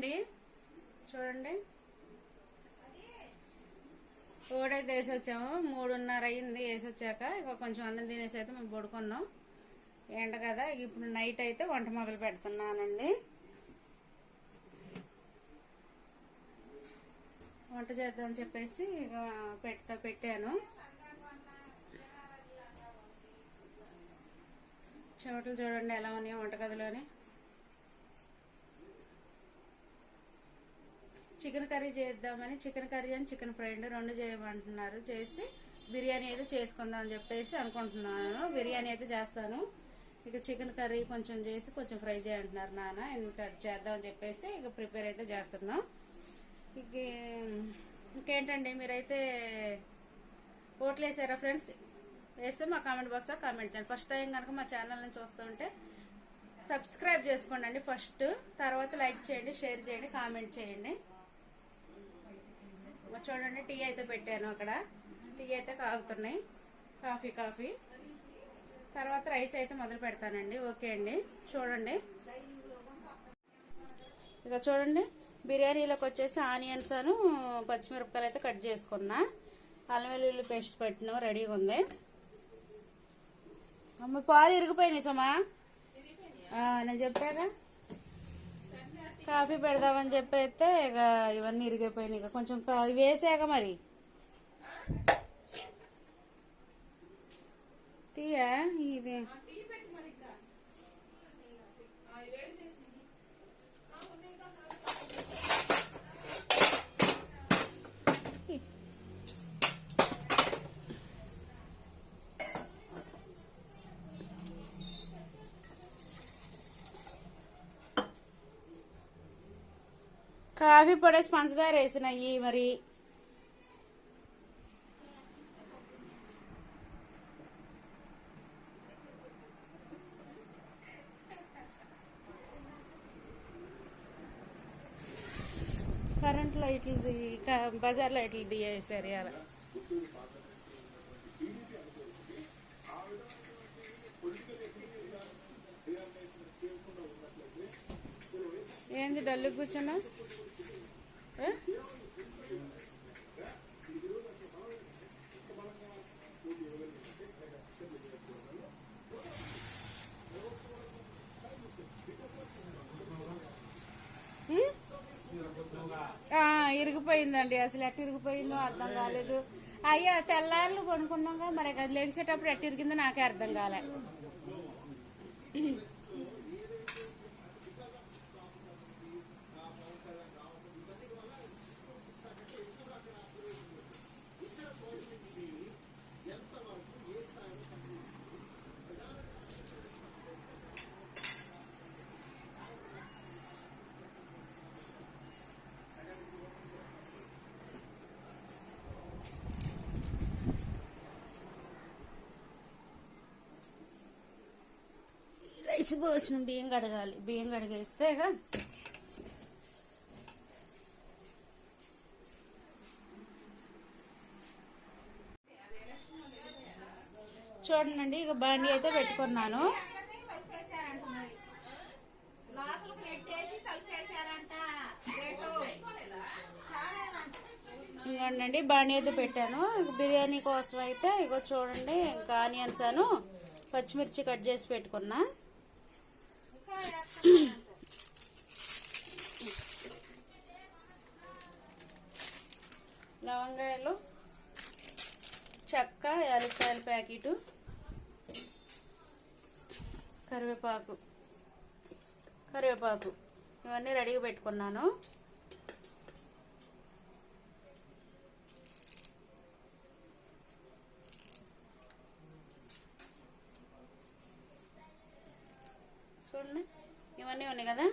అండి చూడండి. ఓడైతే వేసి వచ్చాము మూడున్నర అయింది వేసి వచ్చాక ఇక కొంచెం అన్నం తినేసి అయితే మేము పడుకున్నాం. ఏంట కదా ఇప్పుడు నైట్ అయితే వంట మొదలు పెడుతున్నానండి. వంట చేద్దామని చెప్పేసి ఇక పెడతా పెట్టాను. చెమటలు చూడండి ఎలా ఉన్నాయో వంటగదిలోనే. చికెన్ కర్రీ చేద్దామని చికెన్ కర్రీ అని చికెన్ ఫ్రై రెండు చేయమంటున్నారు. చేసి బిర్యానీ అయితే చేసుకుందాం అని చెప్పేసి అనుకుంటున్నాను. బిర్యానీ అయితే చేస్తాను. ఇక చికెన్ కర్రీ కొంచెం చేసి కొంచెం ఫ్రై చేయంటున్నారు నాన్న. ఇంకా చేద్దాం చేద్దామని చెప్పేసి ఇక ప్రిపేర్ అయితే చేస్తున్నాం. ఇక ఇంకేంటండి? మీరైతే ఓట్లు వేసారా ఫ్రెండ్స్? వేస్తే మా కామెంట్ బాక్స్లో కామెంట్ చేయండి. ఫస్ట్ టైం కనుక మా ఛానల్ని చూస్తుంటే సబ్స్క్రైబ్ చేసుకోండి అండి ఫస్ట్. తర్వాత లైక్ చేయండి షేర్ చేయండి కామెంట్ చేయండి. చూడండి టీ అయితే పెట్టాను అక్కడ. టీ అయితే కాగుతున్నాయి కాఫీ కాఫీ. తర్వాత రైస్ అయితే మొదలు పెడతానండి. ఓకే అండి. చూడండి. ఇక చూడండి బిర్యానీలోకి వచ్చేసి ఆనియన్స్ అను పచ్చిమిరపకాయలు అయితే కట్ చేసుకున్నా. అల్లం వెల్లుల్లి పేస్ట్ పెట్టిన రెడీగా ఉంది. అమ్మ పాలు ఇరిగిపోయినాయి సుమా. నేను చెప్పాగా కాఫీ పెడదామని చెప్పైతే ఇక ఇవన్నీ ఇరిగిపోయినాయి. ఇక కొంచెం కా- వేసాక మరి. టీయా? ఇది కాఫీ పొడేసి పంచదార వేసినాయి మరి కరెంట్ లైట్లు బజార్ లైట్లు దిగేసారు అలా ఏంది డల్లు కూర్చున్నా ఇరిగిపోయిందండి అసలు ఎట్టు ఇరిగిపోయిందో అర్థం కాలేదు. అయ్యా తెల్లారులు కొనుక్కున్నాగా మరి అది లెగిసేటప్పుడు ఎట్ట ఇరిగిందో నాకే అర్థం కాలేదు రైస్ పోసిన బియ్యం కడగాలి బియ్యం కడిగేస్తే ఇక చూడండి ఇక బాండి అయితే పెట్టుకున్నాను. ఇంకోండి బాండి అయితే పెట్టాను ఇక బిర్యానీ కోసం అయితే ఇగో చూడండి ఇంకా ఆనియన్స్ అను పచ్చిమిర్చి కట్ చేసి పెట్టుకున్నా. లవంగాయలు చెక్క యాలక్కాయల ప్యాకెటు కరివేపాకు కరివేపాకు. ఇవన్నీ రెడీగా పెట్టుకున్నాను చూడండి ఇవన్నీ ఉన్నాయి కదా?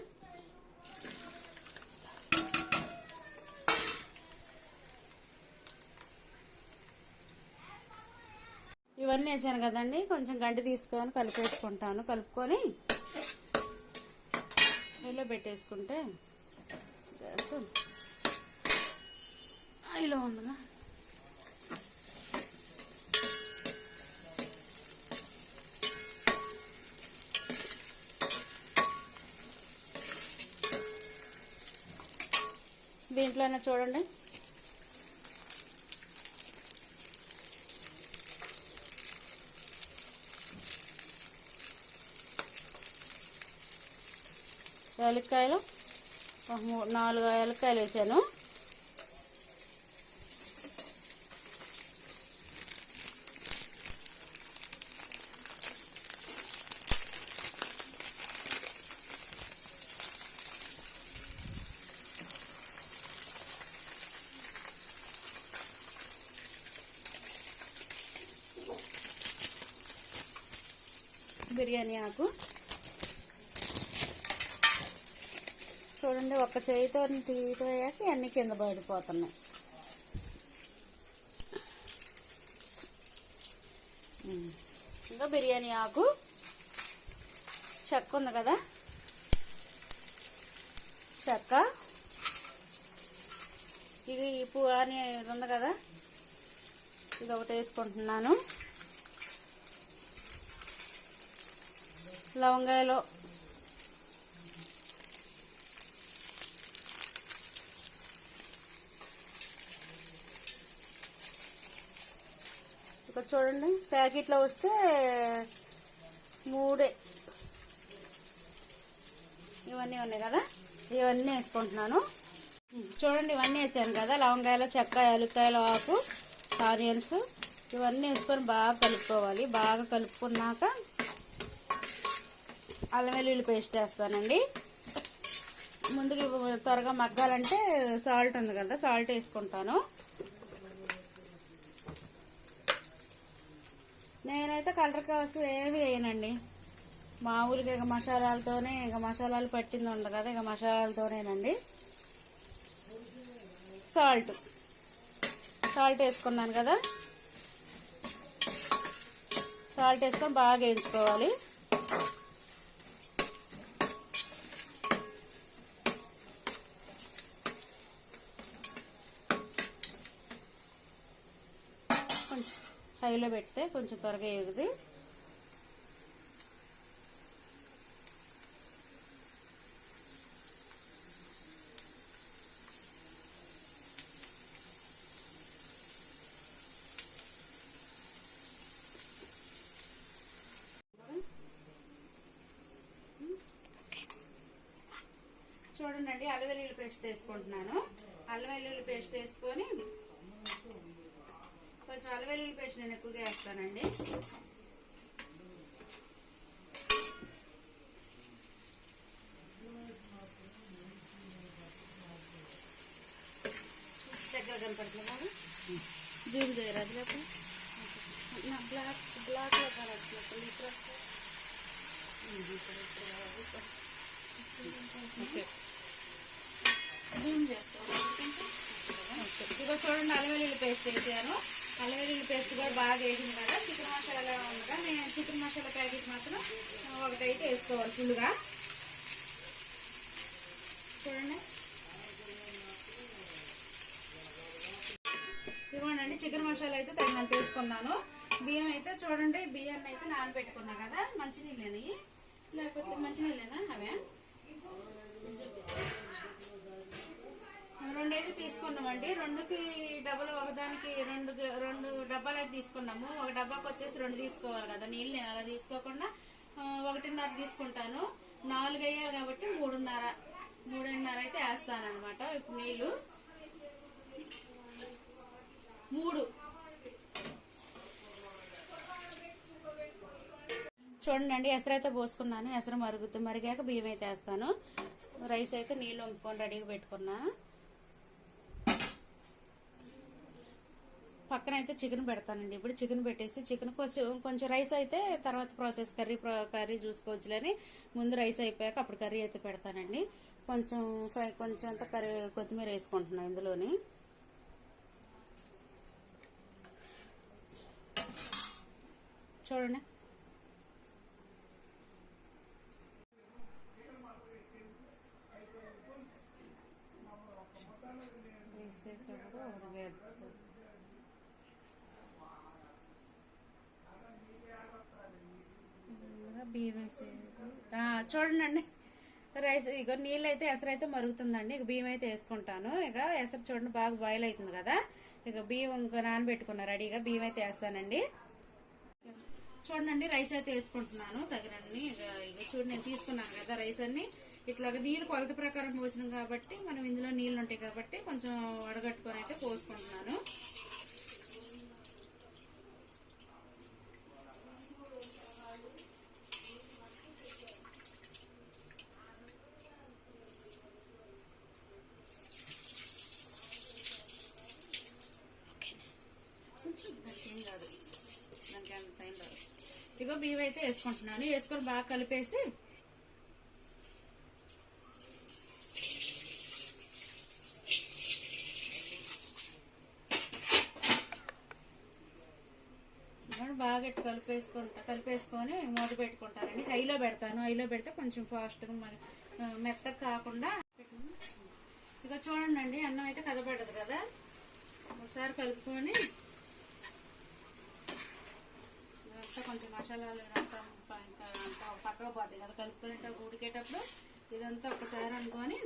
ఇవన్నీ వేసాను కదండి. కొంచెం గంటి తీసుకొని కలిపేసుకుంటాను. కలుపుకొని హైలో పెట్టేసుకుంటే గ్యాస్ హైలో ఉందిగా. దీంట్లోనే చూడండి. యాలక్కాయలు నాలుగు యాలక్కాయలు వేసాను. బిర్యానీ ఆకు. చూడండి ఒక చేయితో తీపోయాక అన్నీ కింద పడిపోతున్నాయి. ఇంకా బిర్యానీ ఆకు. చెక్క ఉంది కదా? చెక్క. ఇది ఈ పువ్వు అని ఇది ఉంది కదా? ఇది ఒకటి వేసుకుంటున్నాను. లవంగాయలు ఇక్కడ చూడండి. ప్యాకెట్లో వస్తే మూడే. ఇవన్నీ ఉన్నాయి కదా? ఇవన్నీ వేసుకుంటున్నాను. చూడండి ఇవన్నీ వేసాను కదా. లవంగాయలు చెక్క యాలక్కాయలు ఆకు ఆనియన్స్. ఇవన్నీ వేసుకొని బాగా కలుపుకోవాలి. బాగా కలుపుకున్నాక అల్లం వెల్లుల్లి పేస్ట్ వేస్తానండి ముందుకి త్వరగా మగ్గాలంటే సాల్ట్ ఉంది కదా సాల్ట్ వేసుకుంటాను. నేనైతే కలర్ కాసు ఏమి వేయనండి. మామూలుగా ఇక మసాలాలతోనే ఇక మసాలాలు పట్టింది ఉంది కదా ఇక మసాలాలతోనేనండి. సాల్ట్. సాల్ట్ వేసుకున్నాను కదా. సాల్ట్ వేసుకొని బాగా వేయించుకోవాలి కొంచెం హైలో పెడితే కొంచెం త్వరగా ఎగుది చూడండి అల్లం వెల్లుల్లి పేస్ట్ వేసుకుంటున్నాను. అల్లం వెల్లుల్లి పేస్ట్ వేసుకొని కొంచెం అల్లం వెల్లుల్లి పేస్ట్ నేను ఎక్కువగా వేస్తానండి దగ్గర కనపడుతుంది? కదా జూమ్ చేయరు అది లేకపోతే? నా బ్లాక్ బ్లాక్లో కనపడుతుంది జూమ్ చేస్తాను ఇదిగో చూడండి అల్లం వెల్లుల్లి పేస్ట్ వేసాను. అల్లం వెల్లుల్లి పేస్ట్ కూడా బాగా వేసింది కదా. చికెన్ మసాలా ఉండగా నేను చికెన్ మసాలా ప్యాకెట్ మాత్రం ఒకటైతే వేసుకోవాలి ఫుల్గా. చూడండి. ఇదిగోండి చికెన్ మసాలా అయితే తగినంత వేసుకున్నాను. బియ్యం అయితే చూడండి బియ్యాన్ని అయితే నానబెట్టుకున్నా కదా మంచినీళ్ళని లేకపోతే మంచినీళ్ళేనా అవే? రెండైతే తీసుకున్నామండి. రెండుకి డబ్బులు ఒకదానికి రెండు రెండు డబ్బాలు అయితే తీసుకున్నాము. ఒక డబ్బాకి వచ్చేసి రెండు తీసుకోవాలి కదా. నీళ్ళు నేను అలా తీసుకోకుండా ఒకటిన్నర తీసుకుంటాను. నాలుగు అయ్యారు కాబట్టి మూడున్నర మూడున్నర అయితే వేస్తాను అనమాట ఇప్పుడు నీళ్ళు. మూడు. చూడండి ఎసరు అయితే పోసుకున్నాను. ఎసరు మరుగుతూ మరిగాక బియ్యం అయితే వేస్తాను. రైస్ అయితే నీళ్ళు వంపుకొని రెడీగా పెట్టుకున్నాను. పక్కన అయితే చికెన్ పెడతానండి. ఇప్పుడు చికెన్ పెట్టేసి చికెన్ కొంచెం కొంచెం రైస్ అయితే తర్వాత ప్రాసెస్ కర్రీ కర్రీ చూసుకోవచ్చులని ముందు రైస్ అయిపోయాక అప్పుడు కర్రీ అయితే పెడతానండి. కొంచెం ఫ్రై కొంచెం అంత కర్రీ కొత్తిమీర వేసుకుంటున్నాను ఇందులోని. చూడండి వేసేటప్పుడు ఒకటి వేద్దాం. ముందుగా బియ్యం వేసేది ఆ, చూడండి రైస్ ఇక నీళ్ళు అయితే ఎసరు అయితే మరుగుతుందండి. ఇక బియ్యం అయితే వేసుకుంటాను. ఇక ఎసరు చూడండి బాగా బాయిల్ అవుతుంది కదా. ఇక బియ్యం ఇంకా నానబెట్టుకున్నా రెడీగా బియ్యం అయితే వేస్తానండి. చూడండి రైస్ అయితే వేసుకుంటున్నాను. తగినన్ని ఇక ఇక చూడండి నేను తీసుకున్నాను కదా రైస్ అన్ని. ఇట్లా నీళ్ళు కొలత ప్రకారం పోసినాం కాబట్టి మనం ఇందులో నీళ్ళు ఉంటాయి కాబట్టి కొంచెం వడగట్టుకొని అయితే పోసుకుంటున్నాను కొంచెం దానికి ఏం కాదు దానికి అంత టైం రాదు ఇగో బియ్యం అయితే వేసుకుంటున్నాను. వేసుకొని బాగా కలిపేసి బాగా ఇట్టు కలిపేసుకుంటా కలిపేసుకొని మూత పెట్టుకుంటానండి. హైలో పెడతాను. హైలో పెడితే కొంచెం ఫాస్ట్గా మరి మెత్తగా కాకుండా ఇక చూడండి అన్నం అయితే కదపడదు కదా. ఒకసారి కలుపుకొని ఇదంతా కొంచెం మసాలాలు ఇదంతా ఇంకా పక్కకు పోతాయి కదా కలుపుకునేటప్పుడు ఉడికేటప్పుడు ఇదంతా ఒకసారి అనుకొని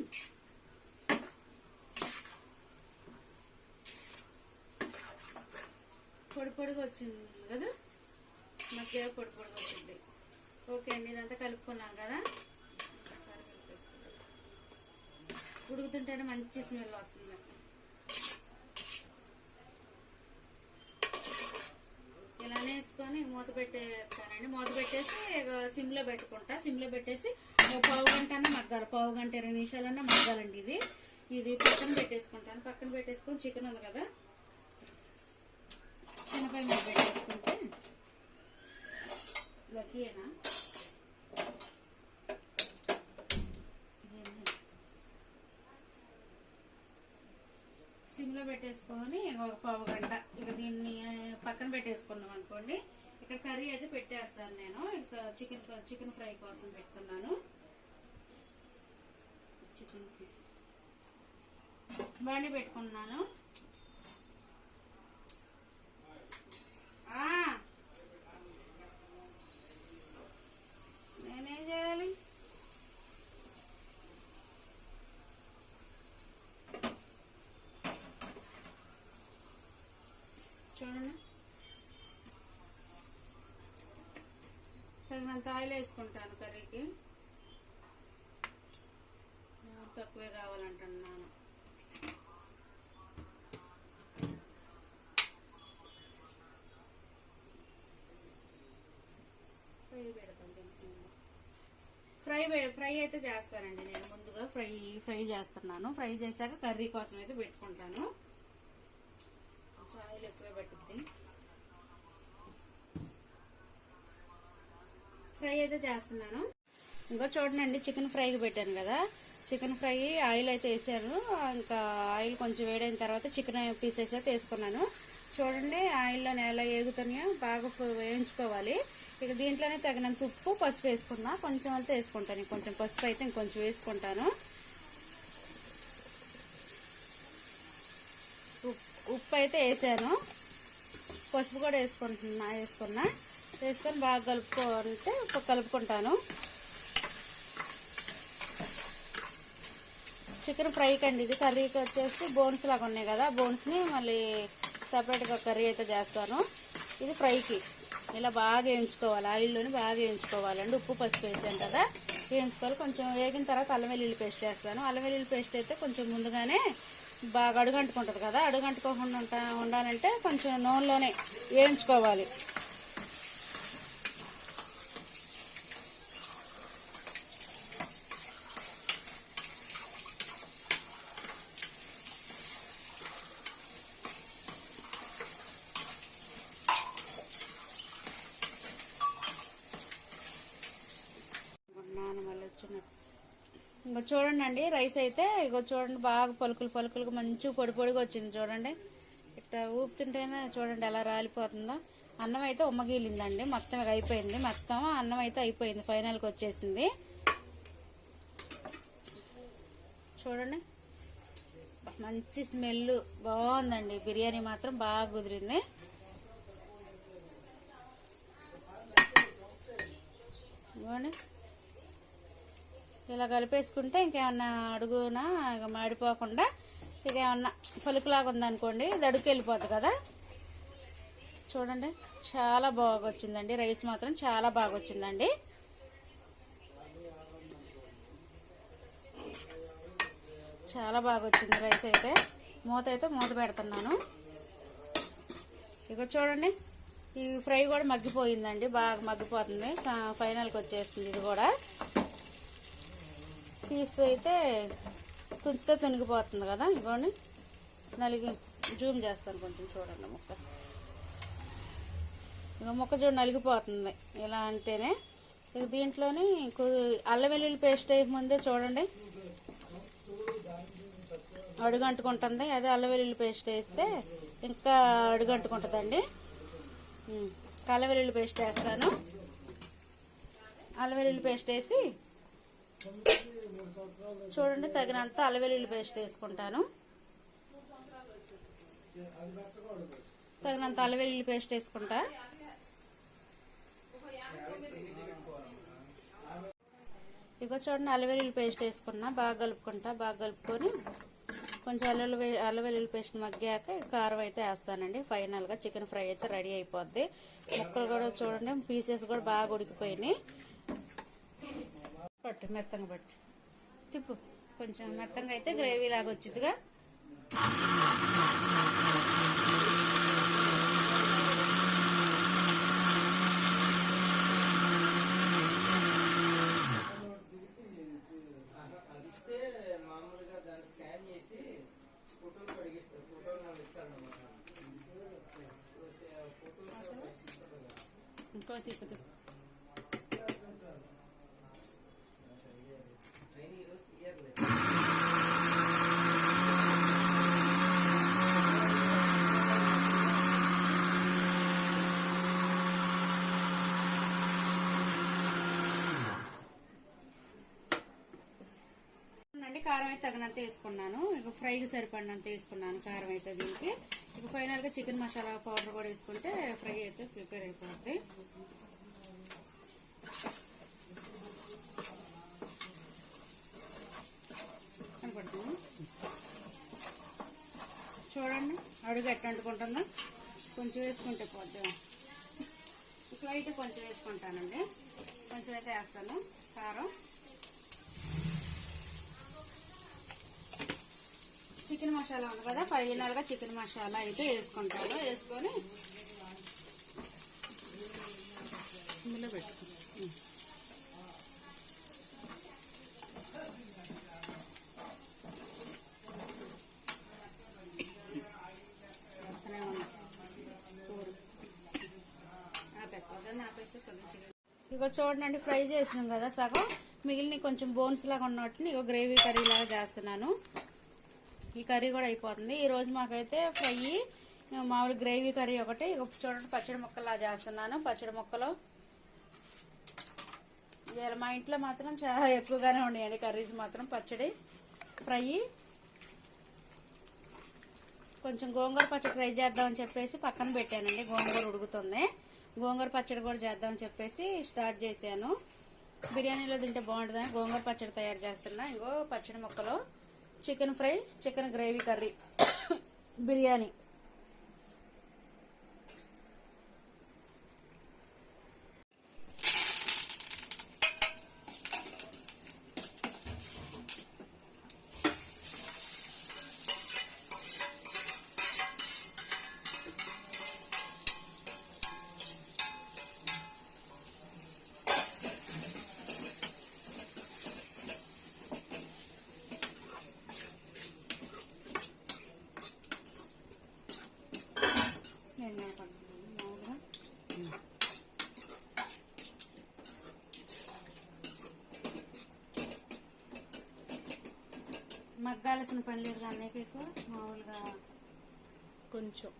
పొడి పొడిగా వచ్చింది కదా? మధ్య పొడి పొడిగా వచ్చింది. ఓకే అండి ఇదంతా కలుపుకున్నాం కదా? ఉడుకుతుంటేనే మంచి స్మెల్ వస్తుంది. ఇలానే వేసుకొని మూత పెట్టేస్తానండి. మూత పెట్టేసి సిమ్లో పెట్టుకుంటా. సిమ్లో పెట్టేసి ఒక పావు గంట అన్న మగ్గాలి. పావు గంట ఇరవై నిమిషాలన్నా మగ్గాలండి ఇది. ఇది పక్కన పెట్టేసుకుంటాను. పక్కన పెట్టేసుకొని చికెన్ ఉంది కదా. చిన్నపై మీద పెట్టేసుకుంటే లక్కీయేనా? సిమ్లో పెట్టేసుకొని ఒక పావు గంట. పక్కన పెట్టేసుకున్నాం అనుకోండి. ఇక్కడ కర్రీ అయితే పెట్టేస్తాను నేను. ఇంకా చికెన్ చికెన్ ఫ్రై కోసం పెట్టుకున్నాను చికెన్ బాండి పెట్టుకున్నాను. నేనేం చేయాలి? చూడండి. తగినంత ఆయిల్ వేసుకుంటాను కర్రీకి. తక్కువే కావాలంటున్నాను. ఫ్రై పెడతాను ఫ్రై ఫ్రై అయితే చేస్తానండి నేను ముందుగా ఫ్రై ఫ్రై చేస్తున్నాను. ఫ్రై చేశాక కర్రీ కోసం అయితే పెట్టుకుంటాను. కొంచెం ఆయిల్ ఎక్కువే పట్టుద్ది. ఫ్రై అయితే చేస్తున్నాను. ఇంకో చూడండి చికెన్ ఫ్రైకి పెట్టాను కదా. చికెన్ ఫ్రై ఆయిల్ అయితే వేసాను. ఇంకా ఆయిల్ కొంచెం వేడైన తర్వాత చికెన్ పీసెస్ అయితే వేసుకున్నాను. చూడండి ఆయిల్లో ఎలా ఏగుతున్నాయో బాగా వేయించుకోవాలి. ఇక దీంట్లోనే తగినంత ఉప్పు పసుపు వేసుకున్నా కొంచెం అయితే వేసుకుంటాను. కొంచెం పసుపు అయితే ఇంకొంచెం వేసుకుంటాను. ఉప్- ఉప్పు అయితే వేసాను. పసుపు కూడా వేసుకుంటున్నా వేసుకున్నా. వేసుకొని బాగా కలుపుకుంటే కలుపుకుంటాను. చికెన్ ఫ్రైకి అండి ఇది. కర్రీకి వచ్చేసి బోన్స్ లాగా ఉన్నాయి కదా బోన్స్ని మళ్ళీ సపరేట్గా కర్రీ అయితే చేస్తాను. ఇది ఫ్రైకి. ఇలా బాగా వేయించుకోవాలి. ఆయిల్లోని బాగా వేయించుకోవాలండి ఉప్పు పసుపు వేసాను కదా వేయించుకోవాలి. కొంచెం వేగిన తర్వాత అల్లం వెల్లుల్లి పేస్ట్ చేస్తాను. అల్లం వెల్లుల్లి పేస్ట్ అయితే కొంచెం ముందుగానే బాగా అడుగంటుకుంటుంది కదా అడుగంటుకోకుండా ఉంటా ఉండాలంటే కొంచెం నూనెలోనే వేయించుకోవాలి నాన్న మళ్ళీ వచ్చినట్టు ఇంకా చూడండి అండి రైస్ అయితే ఇగో చూడండి బాగా పలుకులు పలుకులు మంచిగా పొడి పొడిగా వచ్చింది చూడండి. ఇట్లా ఊపుతుంటేనే చూడండి ఎలా రాలిపోతుందో. అన్నం అయితే ఉమ్మగీలిందండి మొత్తం ఇక అయిపోయింది. మొత్తం అన్నం అయితే అయిపోయింది ఫైనల్కి వచ్చేసింది. చూడండి మంచి స్మెల్ బాగుందండి. బిర్యానీ మాత్రం బాగా కుదిరింది. ఇవ్వండి. ఇలా కలిపేసుకుంటే ఇంకేమన్నా అడుగున ఇక మాడిపోకుండా ఇక ఏమన్నా పలుకులాగా ఉందనుకోండి ఇది అడుగు వెళ్ళిపోద్ది కదా. చూడండి చాలా బాగా వచ్చిందండి రైస్ మాత్రం చాలా బాగా వచ్చిందండి చాలా బాగా వచ్చింది రైస్ అయితే. మూత అయితే మూత పెడుతున్నాను. ఇక చూడండి ఈ ఫ్రై కూడా మగ్గిపోయిందండి. బాగా మగ్గిపోతుంది. ఫైనల్కి వచ్చేసింది ఇది కూడా. పీస్ అయితే తుంచితే తునిగిపోతుంది కదా ఇగోండి నలిగి జూమ్ చేస్తాను కొంచెం చూడండి ముక్క. ఇక ముక్క చూడు నలిగిపోతుంది. ఇలా అంటేనే ఇక దీంట్లోని అల్లం వెల్లుల్లి పేస్ట్ వేయక ముందే చూడండి. అడుగంటుకుంటుంది. అదే అల్లం వెల్లుల్లి పేస్ట్ వేస్తే ఇంకా అడుగంటుకుంటుందండి. అంటుకుంటుందండి వెల్లుల్లి పేస్ట్ వేస్తాను. అల్లం వెల్లుల్లి పేస్ట్ వేసి చూడండి తగినంత అలవెల్లుల్లి పేస్ట్ వేసుకుంటాను. తగినంత అలవెల్లుల్లి పేస్ట్ వేసుకుంటా. ఇక చూడండి అలవెల్లుల్లి పేస్ట్ వేసుకున్నా బాగా కలుపుకుంటా బాగా కలుపుకొని కొంచెం అల్లుల్లి అల్లం పేస్ట్ మగ్గాక కారం అయితే వేస్తానండి. ఫైనల్గా చికెన్ ఫ్రై అయితే రెడీ అయిపోద్ది. ముక్కలు కూడా చూడండి పీసెస్ కూడా బాగా ఉడికిపోయినాయి. పట్టు మెత్తంగా పట్టు. తిప్పు. కొంచెం మెత్తంగా అయితే గ్రేవీ లాగా వచ్చిందిగా ఇస్తే మామూలుగా దాన్ని స్కాన్ చేసి ఫోటోలు అడిగిస్తారు ఫోటోలు నాకు ఇస్తారన్నమాట ఫోటోలు ఇంకో తిప్పు తిప్పు ట్రైన్ ఈరోజు తీయర్లేదు అండి కారం అయితే తగినంత వేసుకున్నాను. ఇక ఫ్రైకి సరిపడినంత వేసుకున్నాను. కారం అయితే దీనికి. ఇక ఫైనల్గా చికెన్ మసాలా పౌడర్ కూడా వేసుకుంటే ఫ్రై అయితే ప్రిపేర్ అయిపోతుంది. కనపడుతుంది? చూడండి. అడుగు ఎట్లా అంటుకుంటుందా. కొంచెం వేసుకుంటే పోద్దాం అయితే కొంచెం వేసుకుంటానండి. కొంచెం అయితే వేస్తాను. కారం. చికెన్ మసాలా ఉంది కదా ఫైనల్గా చికెన్ మసాలా అయితే వేసుకుంటాను. వేసుకొని ఇందులో పెట్టుకుంటాను. ఇగో చూడండి ఫ్రై చేసినాం కదా సగం. మిగిలిన కొంచెం బోన్స్ లాగా ఉన్నట్టు ఇగో గ్రేవీ కర్రీ లాగా చేస్తున్నాను. ఈ కర్రీ కూడా అయిపోతుంది. ఈరోజు మాకైతే ఫ్రై మామూలు గ్రేవీ కర్రీ ఒకటి. ఇక చూడండి పచ్చడి ముక్కలా చేస్తున్నాను. పచ్చడి ముక్కలు. ఇవాళ మా ఇంట్లో మాత్రం చాలా ఎక్కువగానే ఉన్నాయండి కర్రీస్ మాత్రం. పచ్చడి ఫ్రై. కొంచెం గోంగూర పచ్చడి ట్రై చేద్దామని చెప్పేసి పక్కన పెట్టానండి. గోంగూర ఉడుకుతుంది. గోంగూర పచ్చడి కూడా చేద్దామని చెప్పేసి స్టార్ట్ చేశాను. బిర్యానీలో తింటే బాగుంటుందని గోంగూర పచ్చడి తయారు చేస్తున్నా. ఇంకో పచ్చడి ముక్కలు. Chicken fry chicken gravy curry. Biryani నేను కలుపుతున్నాను మామూలుగా మగ్గాల్సిన పని లేదు కానీ ఎక్కువ? మామూలుగా కొంచెం.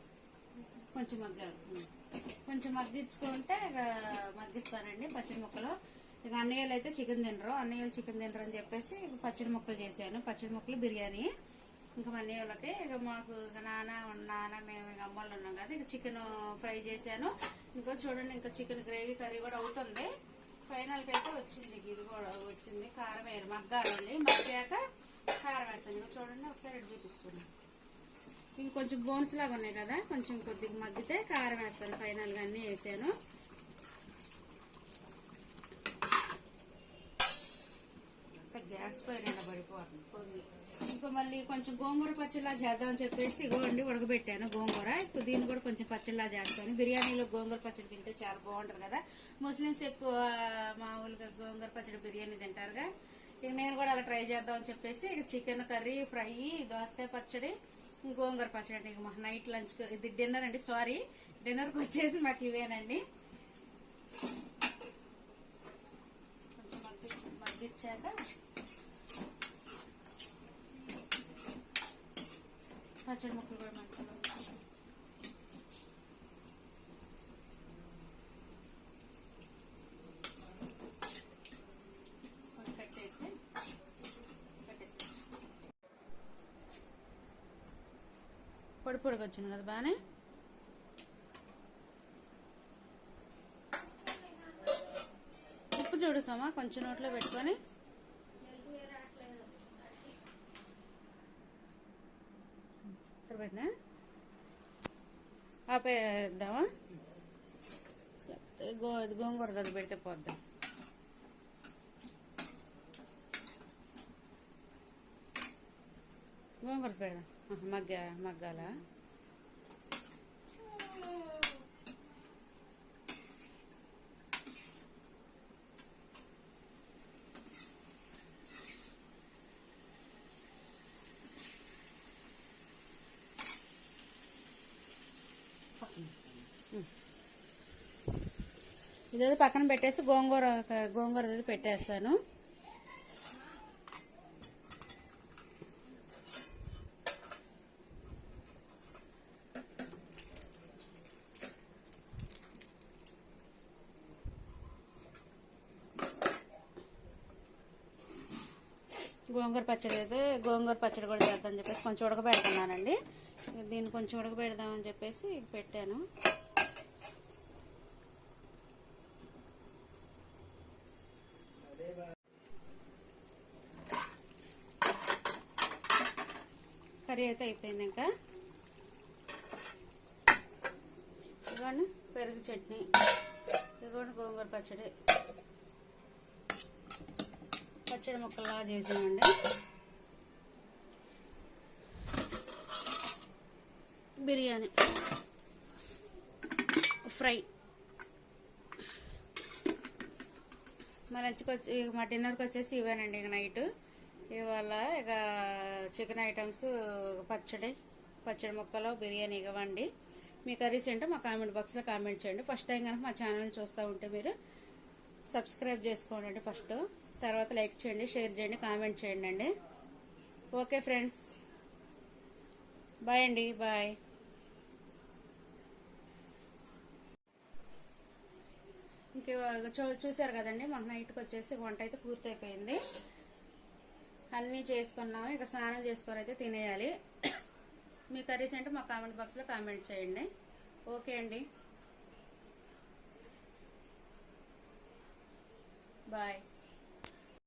కొంచెం మగ్గాలి ఉం. కొంచెం మగ్గించుకుంటే ఇక మగ్గిస్తానండి పచ్చడి ముక్కలు. ఇక అన్నయ్యలు అయితే చికెన్ తినరు. అన్నయ్యలు చికెన్ తినరు అని చెప్పేసి ఇక పచ్చడి ముక్కలు చేశాను. పచ్చడి ముక్కలు బిర్యానీ. ఇంకా మా అన్నయ్యలకి ఇక మాకు ఇక నాన్న నాన్న మేము ఇక అమ్మలు ఉన్నాం కదా ఇక చికెన్ ఫ్రై చేశాను. ఇంకా చూడండి ఇంకా చికెన్ గ్రేవీ కర్రీ కూడా అవుతుంది. ఫైనల్కి అయితే వచ్చింది ఇది కూడా వచ్చింది. కారం వేరు మగ్గాలండి. మగ్గాక వేస్తాను ఇక చూడండి ఒకసారి ఇటు చూపిస్తున్నాను ఇవి కొంచెం బోన్స్ లాగా ఉన్నాయి కదా కొంచెం కొద్దిగా మగ్గితే కారం వేస్తాను. ఫైనల్గా అన్నీ వేసాను. గ్యాస్ పైన పడిపోతుంది ఇంకో మళ్ళీ కొంచెం గోంగూర పచ్చడిలా చేద్దామని చెప్పేసి ఇగోండి ఉడకబెట్టాను గోంగూర. ఇప్పుడు దీన్ని కూడా కొంచెం పచ్చడిలా చేస్తాను. బిర్యానీలో గోంగూర పచ్చడి తింటే చాలా బాగుంటుంది కదా. ముస్లిమ్స్ ఎక్కువ మామూలుగా గోంగూర పచ్చడి బిర్యానీ తింటారుగా. ఇక నేను కూడా అలా ట్రై చేద్దామని చెప్పేసి ఇక చికెన్ కర్రీ ఫ్రై దోసకాయ పచ్చడి గోంగూర పచ్చడి ఇక మా నైట్ లంచ్ ఇది డిన్నర్ అండి సారీ. డిన్నర్కి వచ్చేసి మాకు ఇవేనండి. కొంచెం మగ్గిచ్చాక పచ్చడి ముక్కలు కూడా మంచిగా ఉన్నాయి. కొంచెం కట్టేసి కట్టేసి పొడి వచ్చింది కదా బాగానే ఉప్పు చూడు సోమా కొంచెం నోట్లో పెట్టుకొని. పెట్టినా ఆపేద్దామా? గో గోంగూర అది పెడితే పోద్దాం. గోంగూర పెడదాం మగ్గ మగ్గాలా? ఇదేదో పక్కన పెట్టేసి గోంగూర గోంగూర పెట్టేస్తాను. గోంగూర పచ్చడి అయితే గోంగూర పచ్చడి కూడా చేద్దామని చెప్పేసి కొంచెం ఉడకబెడుతున్నానండి. దీన్ని కొంచెం ఉడకబెడదామని చెప్పేసి పెట్టాను. కర్రీ అయితే అయిపోయింది ఇంకా ఇదిగోండి పెరుగు చట్నీ ఇదిగోండి గోంగూర పచ్చడి. పచ్చడి ముక్కలుగా చేసామండి బిర్యానీ ఫ్రై. మా లంచ్కి వచ్చి మా డిన్నర్కి వచ్చేసి ఇవేనండి ఇక నైట్. ఇవాళ ఇక చికెన్ ఐటమ్స్ పచ్చడి పచ్చడి ముక్కలు బిర్యానీ ఇవ్వండి మీ కర్రీస్ ఏంటో మా కామెంట్ బాక్స్లో కామెంట్ చేయండి. ఫస్ట్ టైం కనుక మా ఛానల్ చూస్తూ ఉంటే మీరు సబ్స్క్రైబ్ చేసుకోండి ఫస్ట్. తర్వాత లైక్ చేయండి షేర్ చేయండి కామెంట్ చేయండి అండి. Okay friends. బాయ్ అండి బాయ్. ఇంకే చూ చూసారు కదండి మన నైట్కి వచ్చేసి వంట అయితే పూర్తయిపోయింది. అన్నీ చేసుకున్నాము. ఇక స్నానం చేసుకొని అయితే తినేయాలి. మీ కర్రీస్ అంటే మా కామెంట్ బాక్స్లో కామెంట్ చేయండి. ఓకే అండి. బాయ్.